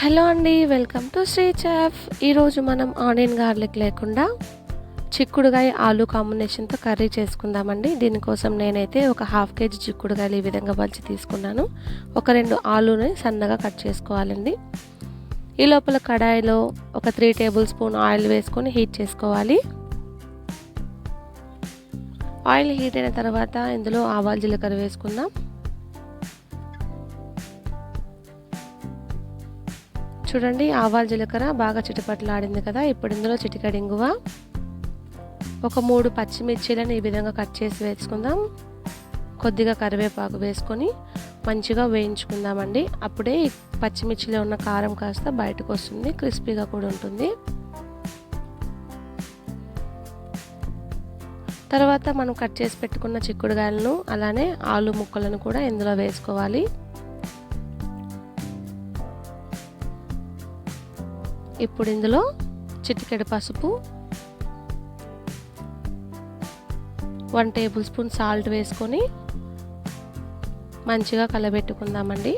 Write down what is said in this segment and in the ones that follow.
Hello అండి welcome to Shri chef. ఈరోజు మనం ఆనియన్ గార్లిక్ లేకుండా చిక్కుడుగాయ ఆలు కాంబినేషన్తో కర్రీ చేసుకుందామండి. దీనికోసం నేనైతే ఒక హాఫ్ కేజీ చిక్కుడుగాయలు ఈ విధంగా బలిచి తీసుకున్నాను. ఒక రెండు ఆలుని సన్నగా కట్ చేసుకోవాలండి. ఈ లోపల కడాయిలో ఒక త్రీ టేబుల్ స్పూన్ ఆయిల్ వేసుకొని హీట్ చేసుకోవాలి. ఆయిల్ హీట్ అయిన తర్వాత ఇందులో ఆవాలు జీలకర్ర వేసుకుందాం. చూడండి ఆవాలు జీలకర్ర బాగా చిటపట్లాడింది కదా ఇప్పుడు ఇందులో చిటికడి ఇంగువ. ఒక మూడు పచ్చిమిర్చీలను ఈ విధంగా కట్ చేసి వేసుకుందాం. కొద్దిగా కరివేపాకు వేసుకొని మంచిగా వేయించుకుందామండి. అప్పుడే పచ్చిమిర్చిలో ఉన్న కారం కాస్త బయటకు వస్తుంది క్రిస్పీగా కూడా ఉంటుంది. తర్వాత మనం కట్ చేసి పెట్టుకున్న చిక్కుడుగాయలను అలానే ఆలు ముక్కలను కూడా ఇందులో వేసుకోవాలి. ఇప్పుడు ఇందులో చిటికెడు పసుపు వన్ టేబుల్ స్పూన్ సాల్ట్ వేసుకొని మంచిగా కలబెట్టుకుందామండి.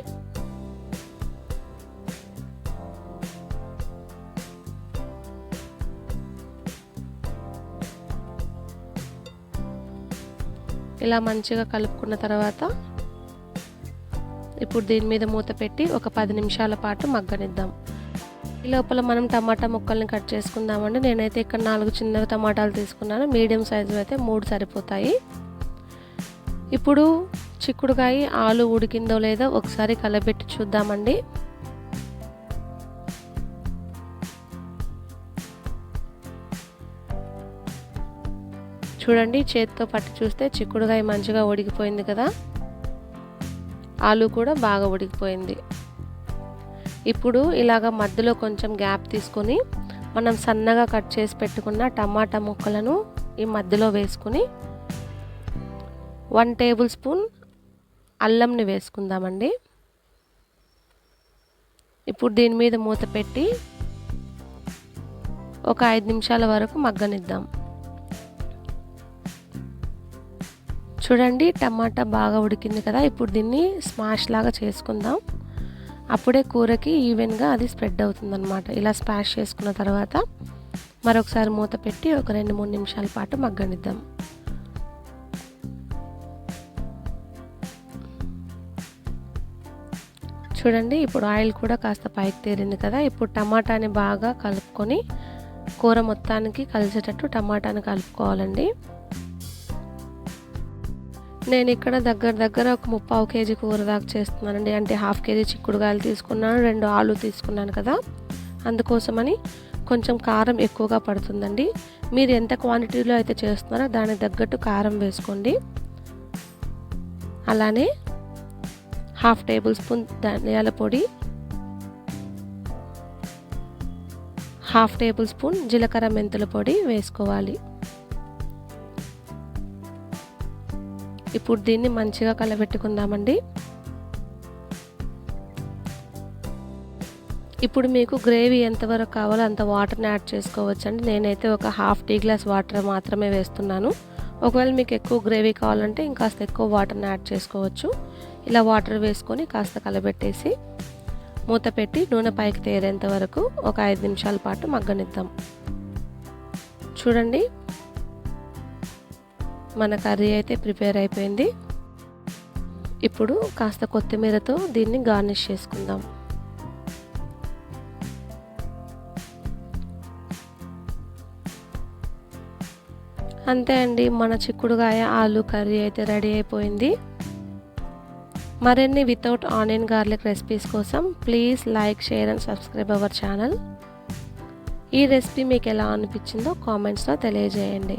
ఇలా మంచిగా కలుపుకున్న తర్వాత ఇప్పుడు దీని మీద మూత పెట్టి ఒక పది నిమిషాల పాటు మగ్గనిద్దాం. ఈ లోపల మనం టమాటా ముక్కల్ని కట్ చేసుకుందామండి. నేనైతే ఇక్కడ నాలుగు చిన్న టమాటాలు తీసుకున్నాను. మీడియం సైజు అయితే మూడు సరిపోతాయి. ఇప్పుడు చిక్కుడుకాయ ఆలు ఉడికిందో లేదో ఒకసారి కలబెట్టి చూద్దామండి. చూడండి చేతితో పట్టి చూస్తే చిక్కుడుకాయ మంచిగా ఉడికిపోయింది కదా. ఆలు కూడా బాగా ఉడికిపోయింది. ఇప్పుడు ఇలాగ మధ్యలో కొంచెం గ్యాప్ తీసుకొని మనం సన్నగా కట్ చేసి పెట్టుకున్న టమాటా ముక్కలను ఈ మధ్యలో వేసుకుని వన్ టేబుల్ స్పూన్ అల్లంని వేసుకుందామండి. ఇప్పుడు దీని మీద మూత పెట్టి ఒక ఐదు నిమిషాల వరకు మగ్గనిద్దాం. చూడండి టమాటా బాగా ఉడికింది కదా ఇప్పుడు దీన్ని స్మాష్ లాగా చేసుకుందాం. అప్పుడే కూరకి ఈవెన్గా అది స్ప్రెడ్ అవుతుందన్నమాట. ఇలా స్పాష్ చేసుకున్న తర్వాత మరొకసారి మూత పెట్టి ఒక రెండు మూడు నిమిషాల పాటు మగ్గనిద్దాం. చూడండి ఇప్పుడు ఆయిల్ కూడా కాస్త పైకి తేరింది కదా. ఇప్పుడు టమాటాని బాగా కలుపుకొని కూర మొత్తానికి కలిసేటట్టు టమాటాని కలుపుకోవాలండి. నేను ఇక్కడ దగ్గర దగ్గర ఒక ముప్పావు కేజీ కూర దాకా చేస్తున్నానండి. అంటే హాఫ్ కేజీ చిక్కుడుగాయలు తీసుకున్నాను రెండు ఆలు తీసుకున్నాను కదా. అందుకోసమని కొంచెం కారం ఎక్కువగా పడుతుందండి. మీరు ఎంత క్వాంటిటీలో అయితే చేస్తున్నారో దానికి తగ్గట్టు కారం వేసుకోండి. అలానే హాఫ్ టేబుల్ స్పూన్ ధనియాల పొడి హాఫ్ టేబుల్ స్పూన్ జీలకర్ర మెంతుల పొడి వేసుకోవాలి. ఇప్పుడు దీన్ని మంచిగా కలబెట్టుకుందామండి. ఇప్పుడు మీకు గ్రేవీ ఎంతవరకు కావాలో అంత వాటర్ని యాడ్ చేసుకోవచ్చండి. నేనైతే ఒక హాఫ్ టీ గ్లాస్ వాటర్ మాత్రమే వేస్తున్నాను. ఒకవేళ మీకు ఎక్కువ గ్రేవీ కావాలంటే ఇంకాస్త ఎక్కువ వాటర్ని యాడ్ చేసుకోవచ్చు. ఇలా వాటర్ వేసుకొని కాస్త కలబెట్టేసి మూత పెట్టి నూనె పైకి తేరేంత వరకు ఒక ఐదు నిమిషాల పాటు మగ్గనిద్దాం. చూడండి మన కర్రీ అయితే ప్రిపేర్ అయిపోయింది. ఇప్పుడు కాస్త కొత్తిమీరతో దీన్ని గార్నిష్ చేసుకుందాం. అంతే అండి మన చిక్కుడుగాయ ఆలు కర్రీ అయితే రెడీ అయిపోయింది. మరిన్ని వితౌట్ ఆనియన్ గార్లిక్ రెసిపీస్ కోసం please like share and subscribe our channel. ఈ రెసిపీ మీకు ఎలా అనిపించిందో కామెంట్స్లో తెలియజేయండి.